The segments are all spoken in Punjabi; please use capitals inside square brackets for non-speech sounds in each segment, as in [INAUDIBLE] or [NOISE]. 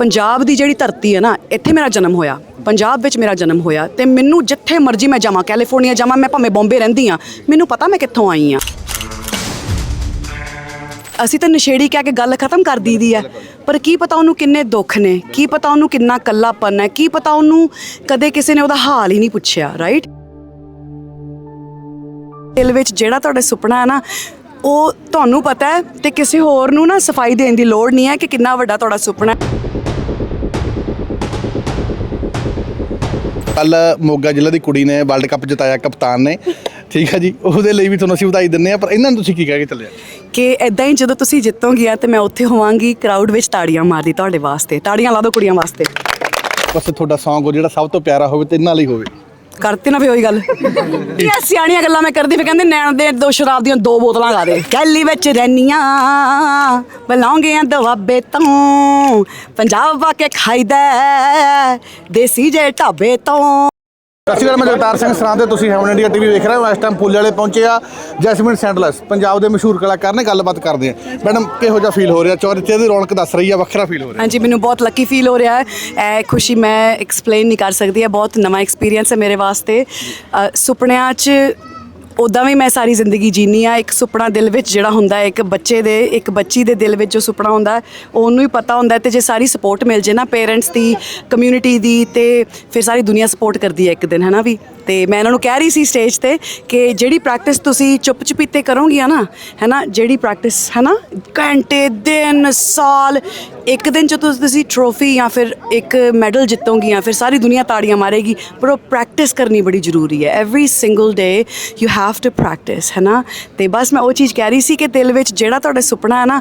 ਪੰਜਾਬ ਦੀ ਜਿਹੜੀ ਧਰਤੀ ਹੈ ਨਾ, ਇੱਥੇ ਮੇਰਾ ਜਨਮ ਹੋਇਆ। ਪੰਜਾਬ ਵਿੱਚ ਮੇਰਾ ਜਨਮ ਹੋਇਆ ਤੇ ਮੈਨੂੰ ਜਿੱਥੇ ਮਰਜ਼ੀ ਮੈਂ ਜਾਵਾਂ, ਕੈਲੀਫੋਰਨੀਆ ਜਾਵਾਂ, ਮੈਂ ਭਾਵੇਂ ਬੰਬੇ ਰਹਿੰਦੀ ਆ ਮੈਨੂੰ ਪਤਾ ਮੈਂ ਕਿੱਥੋਂ ਆਈ ਆ ਅਸੀਂ ਤਾਂ ਨਸ਼ੇੜੀ ਕਹਿ ਕੇ ਗੱਲ ਖਤਮ ਕਰ ਦੀਦੀ ਹੈ, ਪਰ ਕੀ ਪਤਾ ਉਹਨੂੰ ਕਿੰਨੇ ਦੁੱਖ ਨੇ, ਕੀ ਪਤਾ ਉਹਨੂੰ ਕਿੰਨਾ ਕੱਲਾਪਨ ਹੈ, ਕੀ ਪਤਾ ਉਹਨੂੰ ਕਦੇ ਕਿਸੇ ਨੇ ਉਹਦਾ ਹਾਲ ਹੀ ਨਹੀਂ ਪੁੱਛਿਆ ਰਾਈਟ ਦਿਲ ਵਿੱਚ ਜਿਹੜਾ ਤੁਹਾਡਾ ਸੁਪਨਾ ਹੈ ਨਾ, ਉਹ ਤੁਹਾਨੂੰ ਪਤਾ ਹੈ ਤੇ ਕਿਸੇ ਹੋਰ ਨੂੰ ਨਾ ਸਫ਼ਾਈ ਦੇਣ ਦੀ ਲੋੜ ਨਹੀਂ ਹੈ ਕਿ ਕਿੰਨਾ ਵੱਡਾ ਤੁਹਾਡਾ ਸੁਪਨਾ ਹੈ। ਕੱਲ ਮੋਗਾ ਜ਼ਿਲ੍ਹਾ ਦੀ ਕੁੜੀ ਨੇ ਵਰਲਡ ਕੱਪ ਜਿਤਾਇਆ ਕਪਤਾਨ ਨੇ। ਠੀਕ ਹੈ ਜੀ ਉਹਦੇ ਲਈ ਵੀ ਤੁਹਾਨੂੰ ਅਸੀਂ ਵਧਾਈ ਦਿੰਦੇ ਆ ਪਰ ਇਹਨਾਂ ਨੂੰ ਤੁਸੀਂ ਕੀ ਕਹਿ ਕੇ ਚੱਲੇ ਆ? ਕਿ ਇਦਾਂ ਹੀ ਜਦੋਂ ਤੁਸੀਂ ਜਿੱਤੋਗੀਆਂ ਤੇ ਮੈਂ ਉੱਥੇ ਹੋਵਾਂਗੀ ਕਰਾਊਡ ਵਿੱਚ ਤਾੜੀਆਂ ਮਾਰਦੀ ਤੁਹਾਡੇ ਵਾਸਤੇ। ਤਾੜੀਆਂ ਲਾ ਦਿਓ ਕੁੜੀਆਂ ਵਾਸਤੇ। ਬਸ ਤੁਹਾਡਾ Song ਜਿਹੜਾ ਸਭ ਤੋਂ ਪਿਆਰਾ ਹੋਵੇ ਤੇ ਇਹਨਾਂ ਲਈ ਹੋਵੇ। ਕਰਤੀ ਨਾ ਫੇ ਉਹੀ ਗੱਲ। ਕੀ ਸਿਆਣੀਆਂ ਗੱਲਾਂ ਮੈਂ ਕਰਦੀ ਫੇ ਕਹਿੰਦੇ ਨੈਣ ਦੇ ਦੋ ਸ਼ਰਾਬ ਦੀਆਂ ਦੋ ਬੋਤਲਾਂ ਲਾ ਦੇ। ਕੈਲੀ ਵਿੱਚ ਰਹਿਨੀਆਂ, ਬਲਾਉਂਗੀਆਂ ਦਵਾਬੇ ਤੋਂ। ਪੰਜਾਬ ਵਾ ਕੇ ਖਾਈਦਾ ਦੇਸੀ ਜੇ ਢਾਬੇ ਤੋਂ। ਸਤਿ ਸ਼੍ਰੀ ਅਕਾਲ, ਮੈਂ ਜਗਤਾਰ ਸਿੰਘ ਸਰਾਂ ਤੇ ਤੁਸੀਂ ਹੈਵਨ ਇੰਡੀਆ ਟੀਵੀ ਵੇਖ ਰਹੇ ਹੋ। ਇਸ ਟਾਈਮ ਪੁੱਲ ਵਾਲੇ ਪਹੁੰਚੇ ਆ ਜੈਸਮਿਨ ਸੈਂਡਲਸ, ਪੰਜਾਬ ਦੇ ਮਸ਼ਹੂਰ ਕਲਾਕਾਰ ਨੇ ਗੱਲਬਾਤ ਕਰਦੇ ਆ। ਮੈਡਮ, ਕਿਹੋ ਜਿਹਾ ਫੀਲ ਹੋ ਰਿਹਾ? ਚੌਰਿੱਤੇ ਦੀ ਰੌਣਕ ਦੱਸ ਰਹੀ ਆ, ਵੱਖਰਾ ਫੀਲ ਹੋ ਰਿਹਾ। ਹਾਂਜੀ, ਮੈਨੂੰ ਬਹੁਤ ਲੱਕੀ ਫੀਲ ਹੋ ਰਿਹਾ ਹੈ। ਇਹ ਖੁਸ਼ੀ ਮੈਂ ਐਕਸਪਲੇਨ ਨਹੀਂ ਕਰ ਸਕਦੀ ਹੈ ਬਹੁਤ ਨਵਾਂ ਐਕਸਪੀਰੀਅੰਸ ਹੈ ਮੇਰੇ ਵਾਸਤੇ। ਸੁਪਨਿਆਂ 'ਚ ਉਦਾਂ ਵੀ ਮੈਂ ਸਾਰੀ ਜ਼ਿੰਦਗੀ ਜੀਨੀ ਆ, ਇੱਕ ਸੁਪਨਾ ਦਿਲ ਵਿੱਚ ਜਿਹੜਾ ਹੁੰਦਾ ਹੈ, ਇੱਕ ਬੱਚੇ ਦੇ, ਇੱਕ ਬੱਚੀ ਦੇ ਦਿਲ ਵਿੱਚ ਜੋ ਸੁਪਨਾ ਹੁੰਦਾ ਹੈ, ਉਹਨੂੰ ਹੀ ਪਤਾ ਹੁੰਦਾ ਹੈ ਤੇ ਜੇ ਸਾਰੀ ਸਪੋਰਟ ਮਿਲ ਜੇ ਨਾ ਪੇਰੈਂਟਸ ਦੀ ਕਮਿਊਨਿਟੀ ਦੀ ਤੇ ਫਿਰ ਸਾਰੀ ਦੁਨੀਆ ਸਪੋਰਟ ਕਰਦੀ ਹੈ ਇੱਕ ਦਿਨ ਹੈ ਨਾ ਵੀ? ਤੇ ਮੈਂ ਇਹਨਾਂ ਨੂੰ ਕਹਿ ਰਹੀ ਸੀ ਸਟੇਜ ਤੇ ਕਿ ਜਿਹੜੀ ਪ੍ਰੈਕਟਿਸ ਤੁਸੀਂ ਚੁੱਪ ਚੁਪੀਤੇ ਕਰੋਗੀਆਂ ਨਾ ਹੈ ਨਾ ਜਿਹੜੀ ਪ੍ਰੈਕਟਿਸ ਹੈ ਨਾ ਘੰਟੇ, ਦਿਨ, ਸਾਲ, ਇੱਕ ਦਿਨ ਚ ਤੁਸੀਂ ਟਰੋਫੀ ਜਾਂ ਫਿਰ ਇੱਕ ਮੈਡਲ ਜਿੱਤੋਗੇ ਜਾਂ ਫਿਰ ਸਾਰੀ ਦੁਨੀਆ ਤਾੜੀਆਂ ਮਾਰੇਗੀ, ਪਰ ਉਹ ਪ੍ਰੈਕਟਿਸ ਕਰਨੀ ਬੜੀ ਜ਼ਰੂਰੀ ਹੈ। Every single day you have after practice ਹੈ ਨਾ ਤੇ ਬਸ ਮੈਂ ਉਹ ਚੀਜ਼ ਕਹਿ ਰਹੀ ਸੀ ਕਿ ਦਿਲ ਵਿੱਚ ਜਿਹੜਾ ਤੁਹਾਡਾ ਸੁਪਨਾ ਹੈ ਨਾ,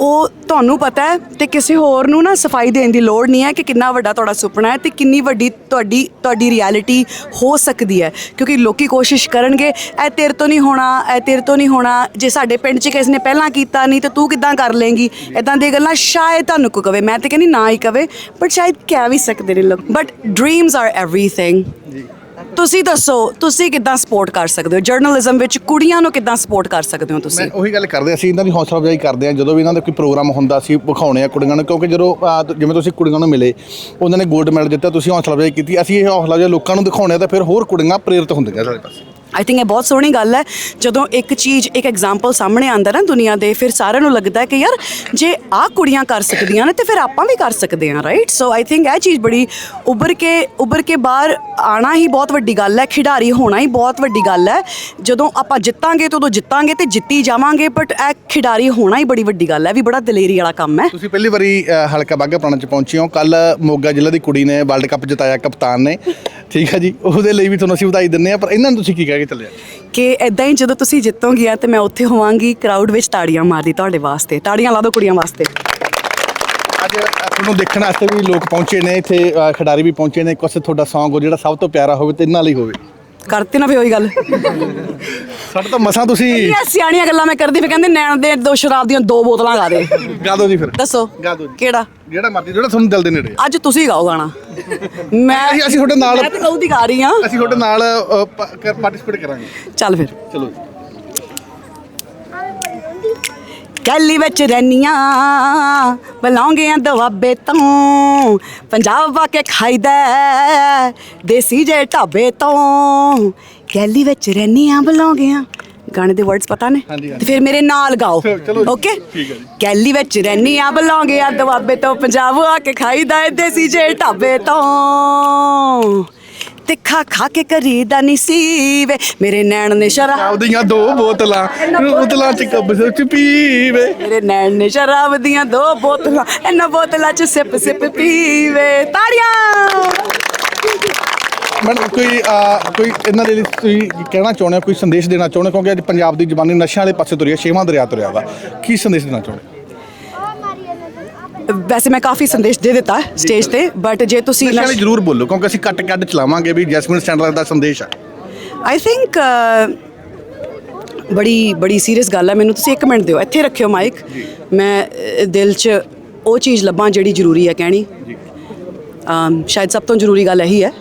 ਉਹ ਤੁਹਾਨੂੰ ਪਤਾ ਹੈ ਤੇ ਕਿਸੇ ਹੋਰ ਨੂੰ ਨਾ ਸਫ਼ਾਈ ਦੇਣ ਦੀ ਲੋੜ ਨਹੀਂ ਹੈ ਕਿ ਕਿੰਨਾ ਵੱਡਾ ਤੁਹਾਡਾ ਸੁਪਨਾ ਹੈ ਤੇ ਕਿੰਨੀ ਵੱਡੀ ਤੁਹਾਡੀ ਤੁਹਾਡੀ ਰਿਐਲਿਟੀ ਹੋ ਸਕਦੀ ਹੈ। ਕਿਉਂਕਿ ਲੋਕੀ ਕੋਸ਼ਿਸ਼ ਕਰਨਗੇ, ਇਹ ਤੇਰੇ ਤੋਂ ਨਹੀਂ ਹੋਣਾ, ਇਹ ਤੇਰੇ ਤੋਂ ਨਹੀਂ ਹੋਣਾ। ਜੇ ਸਾਡੇ ਪਿੰਡ 'ਚ ਕਿਸੇ ਨੇ ਪਹਿਲਾਂ ਕੀਤਾ ਨਹੀਂ ਤਾਂ ਤੂੰ ਕਿੱਦਾਂ ਕਰ ਲੇਂਗੀ ਇਦਾਂ ਦੀਆਂ ਗੱਲਾਂ ਸ਼ਾਇਦ ਤੁਹਾਨੂੰ ਕੋ ਕਵੇ। ਮੈਂ ਤੇ ਕਹਿੰਦੀ ਨਾ ਹੀ ਕਵੇ ਬਟ ਸ਼ਾਇਦ ਕਹਿ ਵੀ ਸਕਦੇ ਨੇ ਲੋਕ। ਬਟ ਡ੍ਰੀਮਸ ਆਰ ਐਵਰੀਥਿੰਗ ਤੁਸੀਂ ਦੱਸੋ ਤੁਸੀਂ ਕਿੱਦਾਂ ਸਪੋਰਟ ਕਰ ਸਕਦੇ ਹੋ? ਜਰਨਲਿਜ਼ਮ ਵਿੱਚ ਕੁੜੀਆਂ ਨੂੰ ਕਿੱਦਾਂ ਸਪੋਰਟ ਕਰ ਸਕਦੇ ਹੋ ਤੁਸੀਂ? ਮੈਂ ਉਹੀ ਗੱਲ ਕਰਦੇ ਅਸੀਂ ਇਹਨਾਂ ਦੀ ਹੌਸਲਾ ਅਫਜ਼ਾਈ ਕਰਦੇ ਆ ਜਦੋਂ ਵੀ ਇਹਨਾਂ ਦਾ ਕੋਈ ਪ੍ਰੋਗਰਾਮ ਹੁੰਦਾ ਸੀ ਵਿਖਾਉਣੇ ਆ ਕੁੜੀਆਂ ਨੂੰ ਕਿਉਂਕਿ ਜਦੋਂ ਅਹ, ਜਿਵੇਂ ਤੁਸੀਂ ਕੁੜੀਆਂ ਨੂੰ ਮਿਲੇ ਉਹਨਾਂ ਨੇ 골ਡ ਮੈਡਲ ਜਿੱਤਿਆ ਤੁਸੀਂ ਹੌਸਲਾ ਅਫਜ਼ਾਈ ਕੀਤੀ ਅਸੀਂ ਇਹ ਹੌਸਲਾ ਅਫਜ਼ਾਈ ਲੋਕਾਂ ਨੂੰ ਦਿਖਾਉਣੇ ਆ ਤਾਂ ਫਿਰ ਹੋਰ ਕੁੜੀਆਂ ਪ੍ਰੇਰਿਤ ਹੁੰਦੀਆਂ ਸਾਡੇ ਪਾਸੇ। ਆਈ ਥਿੰਕ ਇਹ ਬਹੁਤ ਸੋਹਣੀ ਗੱਲ ਹੈ। ਜਦੋਂ ਇੱਕ ਚੀਜ਼, ਇੱਕ ਐਗਜ਼ਾਮਪਲ ਸਾਹਮਣੇ ਆਂਦਾ ਨਾ ਦੁਨੀਆ ਦੇ, ਫਿਰ ਸਾਰਿਆਂ ਨੂੰ ਲੱਗਦਾ ਹੈ ਕਿ ਯਾਰ, ਜੇ ਆਹ ਕੁੜੀਆਂ ਕਰ ਸਕਦੀਆਂ ਨੇ, ਤੇ ਫਿਰ ਆਪਾਂ ਵੀ ਕਰ ਸਕਦੇ ਹਾਂ ਰਾਈਟ ਸੋ ਆਈ ਥਿੰਕ ਇਹ ਚੀਜ਼ ਬੜੀ ਉੱਭਰ ਕੇ ਉੱਭਰ ਕੇ ਬਾਹਰ ਆਣਾ ਹੀ ਬਹੁਤ ਵੱਡੀ ਗੱਲ ਹੈ। ਖਿਡਾਰੀ ਹੋਣਾ ਹੀ ਬਹੁਤ ਵੱਡੀ ਗੱਲ ਹੈ। ਜਦੋਂ ਆਪਾਂ ਜਿੱਤਾਂਗੇ ਤਾਂ ਉਦੋਂ ਜਿੱਤਾਂਗੇ ਤੇ ਜਿੱਤੀ ਜਾਵਾਂਗੇ ਬਟ ਇਹ ਖਿਡਾਰੀ ਹੋਣਾ ਹੀ ਬੜੀ ਵੱਡੀ ਗੱਲ ਹੈ। ਵੀ ਬੜਾ ਦਲੇਰੀ ਵਾਲਾ ਕੰਮ ਹੈ। ਤੁਸੀਂ ਪਹਿਲੀ ਵਾਰੀ ਹਲਕਾ ਬਾਗਾ ਪੁਰਾਣਾ ਚ ਪਹੁੰਚੇ ਹੋ। ਕੱਲ ਮੋਗਾ ਜ਼ਿਲ੍ਹੇ ਦੀ ਕੁੜੀ ਨੇ ਵਰਲਡ ਕੱਪ ਜਿਤਾਇਆ ਕਪਤਾਨ ਨੇ। ਠੀਕ ਹੈ ਜੀ, ਉਹਦੇ ਲਈ ਵੀ ਤੁਹਾਨੂੰ ਅਸੀਂ ਵਧਾਈ ਦਿੰਦੇ ਆ ਪਰ ਇਹਨਾਂ ਨੂੰ ਤੁਸੀਂ ਕੀ ਕਹਿ ਕੇ ਚੱਲੇ ਆ ਕਿ ਇਦਾਂ ਹੀ ਜਦੋਂ ਤੁਸੀਂ ਜਿੱਤੋਗੀਆਂ ਤੇ ਮੈਂ ਉੱਥੇ ਹੋਵਾਂਗੀ ਕਰਾਊਡ ਵਿੱਚ ਤਾੜੀਆਂ ਮਾਰਦੀ ਤੁਹਾਡੇ ਵਾਸਤੇ। ਤਾੜੀਆਂ ਲਾ ਦਿਓ ਕੁੜੀਆਂ ਵਾਸਤੇ। ਅੱਜ ਤੁਹਾਨੂੰ ਦੇਖਣ ਵਾਸਤੇ ਵੀ ਲੋਕ ਪਹੁੰਚੇ ਨੇ ਇੱਥੇ ਖਿਡਾਰੀ ਵੀ ਪਹੁੰਚੇ ਨੇ। ਕੁਛ ਤੁਹਾਡਾ Song ਉਹ ਜਿਹੜਾ ਸਭ ਤੋਂ ਪਿਆਰਾ ਹੋਵੇ ਤੇ ਇਹਨਾਂ ਲਈ ਹੋਵੇ। ਕਰਤੇ ਨਾ ਫੇ ਉਹੀ ਗੱਲ। ਸਾਡੇ ਤਾਂ ਮਸਾਂ ਤੁਸੀਂ ਇਹ ਸਿਆਣੀਆਂ ਗੱਲਾਂ ਮੈਂ ਕਰਦੀ ਫੇ ਕਹਿੰਦੇ ਨੈਣ ਦੇ ਦੋ ਸ਼ਰਾਬ ਦੀਆਂ ਦੋ ਬੋਤਲਾਂ ਲਾ ਦੇ। ਗਾ ਦਿਓ ਜੀ ਫਿਰ। ਦੱਸੋ ਗਾ ਦਿਓ ਜੀ। ਕਿਹੜਾ? ਜਿਹੜਾ ਮਰਜ਼ੀ ਜਿਹੜਾ ਤੁਹਾਨੂੰ ਦਿਲ ਦੇ ਨੇੜੇ। ਆ। ਅੱਜ ਤੁਸੀਂ ਗਾਓ ਗਾਣਾ। ਮੈਂ ਅਸੀਂ ਅਸੀਂ ਤੁਹਾਡੇ ਨਾਲ ਮੈਂ ਤੇ ਗਾਉ ਦੀ ਗਾ ਰਹੀ ਆ ਅਸੀਂ ਤੁਹਾਡੇ ਨਾਲ ਪਾਰਟਿਸਿਪੇਟ ਕਰਾਂਗੇ। ਚੱਲ ਫਿਰ। ਚਲੋ ਗੈਲੀ ਵਿੱਚ ਰਹਿਨੀਆਂ। ਬਲਾਉਂਗੀਆਂ ਦਵਾਬੇ ਤੋਂ। ਪੰਜਾਬ ਵਾ ਕੇ ਖਾਈਦਾ ਦੇਸੀ ਜੇ ਢਾਬੇ ਤੋਂ। ਗੈਲੀ ਵਿੱਚ ਰਹਿਨੀਆਂ ਬਲਾਉਂਗੀਆਂ। ਗਾਣੇ ਦੇ ਵਰਡਸ ਪਤਾ ਨੇ। ਤੇ ਫਿਰ ਮੇਰੇ ਨਾਲ ਗਾਓ। ਓਕੇ ਠੀਕ ਹੈ ਜੀ। ਗੈਲੀ ਵਿੱਚ ਰਹਿਨੀਆਂ ਬਲਾਉਂਗੀਆਂ ਦਵਾਬੇ ਤੋਂ। ਪੰਜਾਬ ਆ ਕੇ ਖਾਈਦਾ ਏ ਦੇਸੀ ਜੇ ਢਾਬੇ ਤੋਂ। ਤਿੱਖਾ ਖਾ ਕੇ ਕਰੀਦਾ ਨਹੀਂ ਸੀ ਵੇ ਮੇਰੇ ਨੈਣ ਨੇ ਸ਼ਰਾਬ ਆਪਦੀਆਂ ਦੋ ਬੋਤਲਾਂ ਬੋਤਲਾਂ ਚ ਕੱਬ ਚ ਪੀਵੇ। ਮੇਰੇ ਨੈਣ ਨੇ ਸ਼ਰਾਬ ਦੀਆਂ ਦੋ ਬੋਤਲਾਂ ਇਹਨਾਂ ਬੋਤਲਾਂ 'ਚ ਸਿਪ ਸਿਪ ਪੀਵੇ। ਤਾੜੀਆਂ! ਮੈਡਮ ਕੋਈ ਕੋਈ ਇਹਨਾਂ ਦੇ ਲਈ ਤੁਸੀਂ ਕਹਿਣਾ ਚਾਹੁੰਦੇ ਹੋ ਕੋਈ ਸੰਦੇਸ਼ ਦੇਣਾ ਚਾਹੁੰਦੇ ਹੋ? ਕਿਉਂਕਿ ਅੱਜ ਪੰਜਾਬ ਦੀ ਜਵਾਨੀ ਨਸ਼ਿਆਂ ਵਾਲੇ ਪਾਸੇ ਤੁਰੀ ਹੈ ਛੇਵਾਂ ਦਰਿਆ ਤੁਰਿਆ ਵਾ। ਕੀ ਸੰਦੇਸ਼ ਦੇਣਾ ਚਾਹੁੰਦੇ ਵੈਸੇ ਮੈਂ ਕਾਫੀ ਸੰਦੇਸ਼ ਦੇ ਦਿੱਤਾ ਸਟੇਜ ਤੇ ਬਟ ਜੇ ਤੁਸੀਂ ਨਸ਼ਿਆਂ ਵਾਲੇ ਜ਼ਰੂਰ ਬੋਲੋ ਕਿਉਂਕਿ ਅਸੀਂ ਕੱਟ ਕੱਟ ਚਲਾਵਾਂਗੇ ਵੀ ਜੈਸਮਿਨ ਸਟੈਂਡਰ ਦਾ ਸੰਦੇਸ਼ ਆ। ਆਈ ਥਿੰਕ ਬੜੀ ਬੜੀ ਸੀਰੀਅਸ ਗੱਲ ਹੈ ਮੈਨੂੰ ਤੁਸੀਂ 1 ਮਿੰਟ ਦਿਓ ਇੱਥੇ ਰੱਖਿਓ ਮਾਈਕ ਮੈਂ ਦਿਲ 'ਚ ਉਹ ਚੀਜ਼ ਲੱਭਾਂ ਜਿਹੜੀ ਜ਼ਰੂਰੀ ਹੈ ਕਹਿਣੀ। ਅਮ ਸ਼ਾਇਦ ਸਭ ਤੋਂ ਜ਼ਰੂਰੀ ਗੱਲ ਇਹੀ ਹੈ।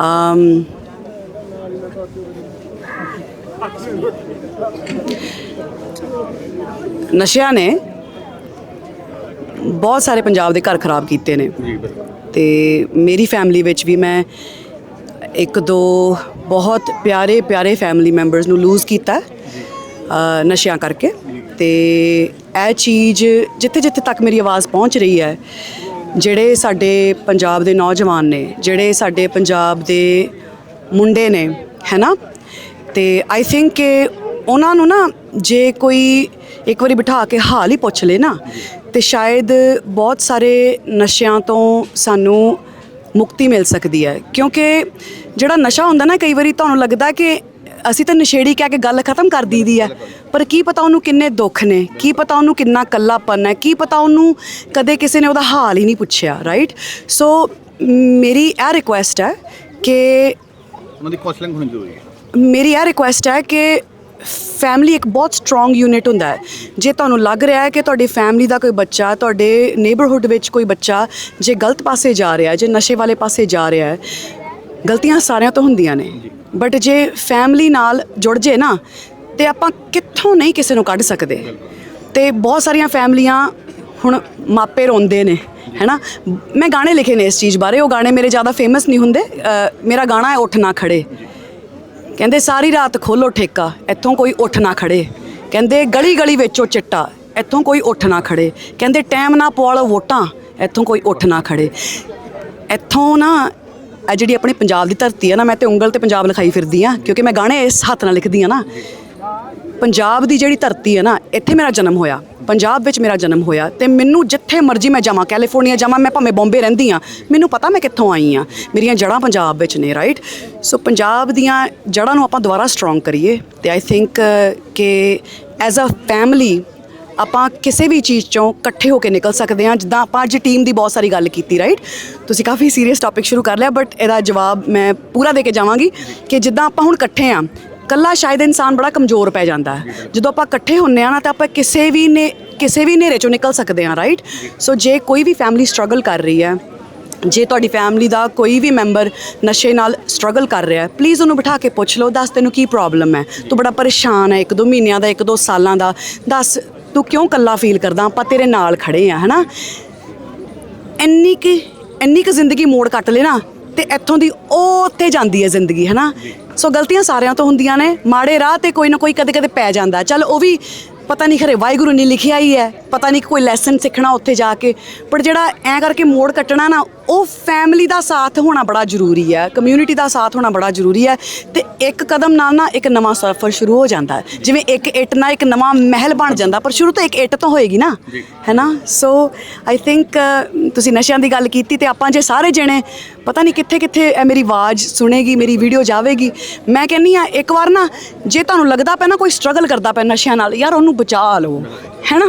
ਅਮ ਨਸ਼ਿਆਂ ਨੇ ਬਹੁਤ ਸਾਰੇ ਪੰਜਾਬ ਦੇ ਘਰ ਖਰਾਬ ਕੀਤੇ ਨੇ। ਜੀ ਬਿਲਕੁਲ। ਤੇ ਮੇਰੀ ਫੈਮਿਲੀ ਵਿੱਚ ਵੀ ਮੈਂ ਇੱਕ ਦੋ ਬਹੁਤ ਪਿਆਰੇ ਪਿਆਰੇ ਫੈਮਿਲੀ ਮੈਂਬਰਸ ਨੂੰ ਲੂਜ਼ ਕੀਤਾ ਅ, ਨਸ਼ਿਆਂ ਕਰਕੇ। ਤੇ ਇਹ ਚੀਜ਼ ਜਿੱਥੇ ਜਿੱਥੇ ਤੱਕ ਮੇਰੀ ਆਵਾਜ਼ ਪਹੁੰਚ ਰਹੀ ਹੈ ਜਿਹੜੇ ਸਾਡੇ ਪੰਜਾਬ ਦੇ ਨੌਜਵਾਨ ਨੇ ਜਿਹੜੇ ਸਾਡੇ ਪੰਜਾਬ ਦੇ ਮੁੰਡੇ ਨੇ ਹੈਨਾ? ਤੇ ਆਈ ਥਿੰਕ ਕਿ ਉਹਨਾਂ ਨੂੰ ਨਾ ਜੇ ਕੋਈ ਇੱਕ ਵਾਰੀ ਬਿਠਾ ਕੇ ਹਾਲ ਹੀ ਪੁੱਛ ਲੇ ਨਾ ਤੇ ਸ਼ਾਇਦ ਬਹੁਤ ਸਾਰੇ ਨਸ਼ਿਆਂ ਤੋਂ ਸਾਨੂੰ ਮੁਕਤੀ ਮਿਲ ਸਕਦੀ ਹੈ। ਕਿਉਂਕਿ ਜਿਹੜਾ ਨਸ਼ਾ ਹੁੰਦਾ ਨਾ ਕਈ ਵਾਰੀ ਤੁਹਾਨੂੰ ਲੱਗਦਾ ਕਿ ਅਸੀਂ ਤਾਂ ਨਸ਼ੇੜੀ ਕਹਿ ਕੇ ਗੱਲ ਖਤਮ ਕਰ ਦਈਦੀ ਹੈ ਪਰ ਕੀ ਪਤਾ ਉਹਨੂੰ ਕਿੰਨੇ ਦੁੱਖ ਨੇ ਕੀ ਪਤਾ ਉਹਨੂੰ ਕਿੰਨਾ ਕੱਲਾਪਨ ਹੈ ਕੀ ਪਤਾ ਉਹਨੂੰ ਕਦੇ ਕਿਸੇ ਨੇ ਉਹਦਾ ਹਾਲ ਹੀ ਨਹੀਂ ਪੁੱਛਿਆ ਰਾਈਟ ਸੋ ਮੇਰੀ ਇਹ ਰਿਕੁਐਸਟ ਹੈ ਕਿ ਉਹਨਾਂ ਦੀ ਕਾਉਂਸਲਿੰਗ ਹੋਣੀ ਜ਼ਰੂਰੀ ਹੈ। ਮੇਰੀ ਇਹ ਰਿਕੁਐਸਟ ਹੈ ਕਿ ਫੈਮਿਲੀ ਇੱਕ ਬਹੁਤ ਸਟਰੋਂਗ ਯੂਨਿਟ ਹੁੰਦਾ ਹੈ। ਜੇ ਤੁਹਾਨੂੰ ਲੱਗ ਰਿਹਾ ਹੈ ਕਿ ਤੁਹਾਡੀ ਫੈਮਿਲੀ ਦਾ ਕੋਈ ਬੱਚਾ ਤੁਹਾਡੇ ਨੇਬਰਹੁੱਡ ਵਿੱਚ ਕੋਈ ਬੱਚਾ ਜੇ ਗਲਤ ਪਾਸੇ ਜਾ ਰਿਹਾ ਹੈ ਜੇ ਨਸ਼ੇ ਵਾਲੇ ਪਾਸੇ ਜਾ ਰਿਹਾ ਹੈ ਗਲਤੀਆਂ ਸਾਰਿਆਂ ਤੋਂ ਹੁੰਦੀਆਂ ਨੇ। ਬਟ ਜੇ ਫੈਮਿਲੀ ਨਾਲ ਜੁੜ ਜੇ ਨਾ ਤੇ ਆਪਾਂ ਕਿੱਥੋਂ ਨਹੀਂ ਕਿਸੇ ਨੂੰ ਕੱਢ ਸਕਦੇ। ਤੇ ਬਹੁਤ ਸਾਰੀਆਂ ਫੈਮਲੀਆਂ ਹੁਣ ਮਾਪੇ ਰੋਂਦੇ ਨੇ ਹੈਨਾ? ਮੈਂ ਗਾਣੇ ਲਿਖੇ ਨੇ ਇਸ ਚੀਜ਼ ਬਾਰੇ। ਉਹ ਗਾਣੇ ਮੇਰੇ ਜ਼ਿਆਦਾ ਫੇਮਸ ਨਹੀਂ ਹੁੰਦੇ। ਮੇਰਾ ਗਾਣਾ ਹੈ ਉੱਠ ਨਾ ਖੜੇ। ਕਹਿੰਦੇ ਸਾਰੀ ਰਾਤ ਖੋਲੋ ਠੇਕਾ, ਇੱਥੋਂ ਕੋਈ ਉੱਠ ਨਾ ਖੜੇ। ਕਹਿੰਦੇ ਗਲੀ ਗਲੀ ਵਿੱਚੋਂ ਚਿੱਟਾ, ਇੱਥੋਂ ਕੋਈ ਉੱਠ ਨਾ ਖੜੇ। ਕਹਿੰਦੇ ਟਾਈਮ ਨਾ ਪਵਾਲੋ ਵੋਟਾਂ, ਇੱਥੋਂ ਕੋਈ ਉੱਠ ਨਾ ਖੜੇ। ਇੱਥੋਂ ਨਾ, ਇਹ ਜਿਹੜੀ ਆਪਣੀ ਪੰਜਾਬ ਦੀ ਧਰਤੀ ਆ ਨਾ, ਮੈਂ ਤੇ ਉਂਗਲ ਤੇ ਪੰਜਾਬ ਲਿਖਾਈ ਫਿਰਦੀ ਆ, ਕਿਉਂਕਿ ਮੈਂ ਗਾਣੇ ਇਸ ਹੱਥ ਨਾਲ ਲਿਖਦੀ ਆ ਨਾ। ਪੰਜਾਬ ਦੀ ਜਿਹੜੀ ਧਰਤੀ ਹੈ ਨਾ, ਇੱਥੇ ਮੇਰਾ ਜਨਮ ਹੋਇਆ। ਪੰਜਾਬ ਵਿੱਚ ਮੇਰਾ ਜਨਮ ਹੋਇਆ ਤੇ ਮੈਨੂੰ ਜਿੱਥੇ ਮਰਜ਼ੀ ਮੈਂ ਜਾਵਾਂ ਕੈਲੀਫੋਰਨੀਆ ਜਾਵਾਂ, ਮੈਂ ਭਾਵੇਂ ਬੰਬੇ ਰਹਿੰਦੀ ਆ ਮੈਨੂੰ ਪਤਾ ਮੈਂ ਕਿੱਥੋਂ ਆਈ ਆ ਮੇਰੀਆਂ ਜੜ੍ਹਾਂ ਪੰਜਾਬ ਵਿੱਚ ਨੇ ਰਾਈਟ ਸੋ ਪੰਜਾਬ ਦੀਆਂ ਜੜ੍ਹਾਂ ਨੂੰ ਆਪਾਂ ਦੁਬਾਰਾ ਸਟਰੋਂਗ ਕਰੀਏ ਤੇ ਆਈ ਥਿੰਕ ਕਿ ਐਜ਼ ਅ ਫੈਮਿਲੀ ਆਪਾਂ ਕਿਸੇ ਵੀ ਚੀਜ਼ ਚੋਂ ਇਕੱਠੇ ਹੋ ਕੇ ਨਿਕਲ ਸਕਦੇ ਹਾਂ, ਜਿੱਦਾਂ ਆਪਾਂ ਅੱਜ ਟੀਮ ਦੀ ਬਹੁਤ ਸਾਰੀ ਗੱਲ ਕੀਤੀ ਰਾਈਟ ਤੁਸੀਂ ਕਾਫੀ ਸੀਰੀਅਸ ਟੌਪਿਕ ਸ਼ੁਰੂ ਕਰ ਲਿਆ ਬਟ ਇਹਦਾ ਜਵਾਬ ਮੈਂ ਪੂਰਾ ਦੇ ਕੇ ਜਾਵਾਂਗੀ ਕਿ ਜਿੱਦਾਂ ਆਪਾਂ ਹੁਣ ਇਕੱਠੇ ਆ ਕੱਲਾ ਸ਼ਾਇਦ ਇਨਸਾਨ ਬੜਾ ਕਮਜ਼ੋਰ ਪੈ ਜਾਂਦਾ ਹੈ। ਜਦੋਂ ਆਪਾਂ ਇਕੱਠੇ ਹੁੰਨੇ ਆ ਨਾ, ਤਾਂ ਆਪਾਂ ਕਿਸੇ ਵੀ ਨੇ, ਕਿਸੇ ਵੀ ਹਨੇਰੇ ਚੋਂ ਨਿਕਲ ਸਕਦੇ ਹਾਂ ਰਾਈਟ ਸੋ ਜੇ ਕੋਈ ਵੀ ਫੈਮਿਲੀ ਸਟਰਗਲ ਕਰ ਰਹੀ ਹੈ, ਜੇ ਤੁਹਾਡੀ ਫੈਮਿਲੀ ਦਾ ਕੋਈ ਵੀ ਮੈਂਬਰ ਨਸ਼ੇ ਨਾਲ ਸਟਰਗਲ ਕਰ ਰਿਹਾ ਹੈ ਪਲੀਜ਼ ਉਹਨੂੰ ਬਿਠਾ ਕੇ ਪੁੱਛ ਲਓ, ਦੱਸ ਤੈਨੂੰ ਕੀ ਪ੍ਰੋਬਲਮ ਹੈ? ਤੂੰ ਬੜਾ ਪਰੇਸ਼ਾਨ ਹੈ ਇੱਕ ਦੋ ਮਹੀਨਿਆਂ ਦਾ ਇੱਕ ਦੋ ਸਾਲਾਂ ਦਾ। ਦੱਸ, ਤੂੰ ਕਿਉਂ ਕੱਲਾ ਫੀਲ ਕਰਦਾ? ਆਪਾਂ ਤੇਰੇ ਨਾਲ ਖੜੇ ਆ, ਹਨਾ? ਇੰਨੀ ਕਿ, ਇੰਨੀ ਕੁ ਜ਼ਿੰਦਗੀ ਮੋੜ ਕੱਟ ਲੈ ਨਾ ਤੇ ਇੱਥੋਂ ਦੀ ਉਹ ਉੱਥੇ ਜਾਂਦੀ ਹੈ ਜ਼ਿੰਦਗੀ, ਹਨਾ? ਸੋ ਗਲਤੀਆਂ ਸਾਰਿਆਂ ਤੋਂ ਹੁੰਦੀਆਂ ਨੇ। ਮਾੜੇ ਰਾਹ ਤੇ ਕੋਈ ਨਾ ਕੋਈ ਕਦੇ ਕਦੇ ਪੈ ਜਾਂਦਾ। ਚੱਲ ਉਹ ਵੀ ਪਤਾ ਨਹੀਂ ਖਰੇ ਵਾਹਿਗੁਰੂ ਨੇ ਲਿਖਿਆ ਹੀ ਹੈ। ਪਤਾ ਨਹੀਂ ਕੋਈ ਲੈਸਨ ਸਿੱਖਣਾ ਉੱਥੇ ਜਾ ਕੇ। ਪਰ ਜਿਹੜਾ ਐ ਕਰਕੇ ਮੋੜ ਕੱਟਣਾ ਨਾ ਉਹ ਫੈਮਿਲੀ ਦਾ ਸਾਥ ਹੋਣਾ ਬੜਾ ਜ਼ਰੂਰੀ ਹੈ ਕਮਿਊਨਿਟੀ ਦਾ ਸਾਥ ਹੋਣਾ ਬੜਾ ਜ਼ਰੂਰੀ ਹੈ ਤੇ ਇੱਕ ਕਦਮ ਨਾਲ ਨਾ ਇੱਕ ਨਵਾਂ ਸਫ਼ਰ ਸ਼ੁਰੂ ਹੋ ਜਾਂਦਾ ਹੈ। ਜਿਵੇਂ ਇੱਕ ਇੱਟ ਨਾਲ ਇੱਕ ਨਵਾਂ ਮਹਿਲ ਬਣ ਜਾਂਦਾ ਪਰ ਸ਼ੁਰੂ ਤੋਂ ਇੱਕ ਇੱਟ ਤੋਂ ਹੋਏਗੀ ਨਾ ਹੈਨਾ ਸੋ ਆਈ ਥਿੰਕ ਤੁਸੀਂ ਨਸ਼ਿਆਂ ਦੀ ਗੱਲ ਕੀਤੀ ਤੇ ਆਪਾਂ ਜੇ ਸਾਰੇ ਜਣੇ ਪਤਾ ਨਹੀਂ ਕਿੱਥੇ ਕਿੱਥੇ ਇਹ ਮੇਰੀ ਆਵਾਜ਼ ਸੁਣੇਗੀ ਮੇਰੀ ਵੀਡੀਓ ਜਾਵੇਗੀ। ਮੈਂ ਕਹਿੰਨੀ ਆ ਇੱਕ ਵਾਰ ਨਾ ਜੇ ਤੁਹਾਨੂੰ ਲੱਗਦਾ ਪਿਆ ਨਾ ਕੋਈ ਸਟਰਗਲ ਕਰਦਾ ਪਿਆ ਨਸ਼ਿਆਂ ਨਾਲ ਯਾਰ ਉਹਨੂੰ ਬਚਾ ਲਓ ਹੈਨਾ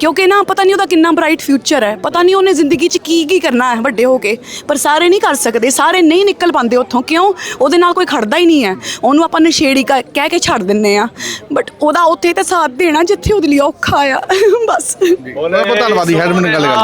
ਕਿਉਂਕਿ ਨਾ ਪਤਾ ਨਹੀਂ ਉਹਦਾ ਕਿੰਨਾ ਬ੍ਰਾਈਟ ਫਿਊਚਰ ਹੈ ਪਤਾ ਨਹੀਂ ਉਹਨੇ ਜ਼ਿੰਦਗੀ 'ਚ ਕੀ ਕੀ ਕਰਨਾ ਹੈ ਵੱਡੇ ਹੋ ਕੇ ਪਰ ਸਾਰੇ ਨਹੀਂ ਕਰ ਸਕਦੇ, ਸਾਰੇ ਨਹੀਂ ਨਿਕਲ ਪਾਉਂਦੇ ਉੱਥੋਂ, ਕਿਉਂ? ਉਹਦੇ ਨਾਲ ਕੋਈ ਖੜਦਾ ਹੀ ਨਹੀਂ ਹੈ। ਉਹਨੂੰ ਆਪਾਂ ਨਸ਼ੇੜੀ ਕ- ਕਹਿ ਕੇ ਛੱਡ ਦਿੰਨੇ ਆ ਬਟ ਉਹਦਾ ਉੱਥੇ ਤੇ ਸਾਥ ਦੇਣਾ ਜਿੱਥੇ ਉਹਦੇ ਲਈ ਔਖਾ ਆ। [LAUGHS] ਬਸ। ਬਹੁਤ ਬਹੁਤ ਧੰਨਵਾਦੀ ਹੈਡਮਨ ਗੱਲ ਕਰ